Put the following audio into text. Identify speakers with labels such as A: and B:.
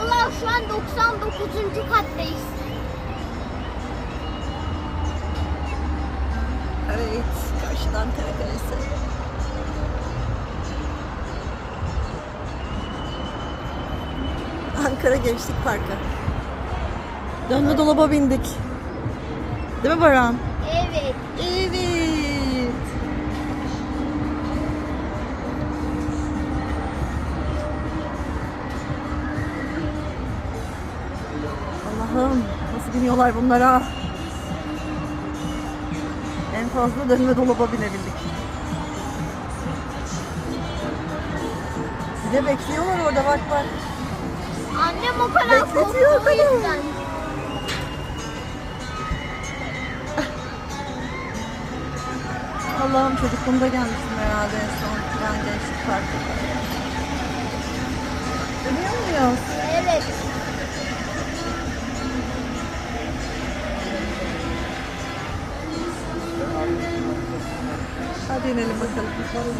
A: Vallahi şu an 99. kattayız.
B: Evet, karşıdan Ankara Kalesi. Ankara Gençlik Parkı. Dönme dolaba bindik. Değil mi Baran?
A: Evet.
B: Allah'ım nasıl biniyorlar bunlara? En fazla dönme dolaba binebildik. De bekliyorlar orada bak bak.
A: Annem o kadar
B: Bekletiyor
A: korktu o yüzden.
B: Allah'ım çocukluğumda gelmiştim herhalde en son. Ben gençlik parkı. Biliyor muyuz?
A: المدينة
B: اللي مثلت الخروج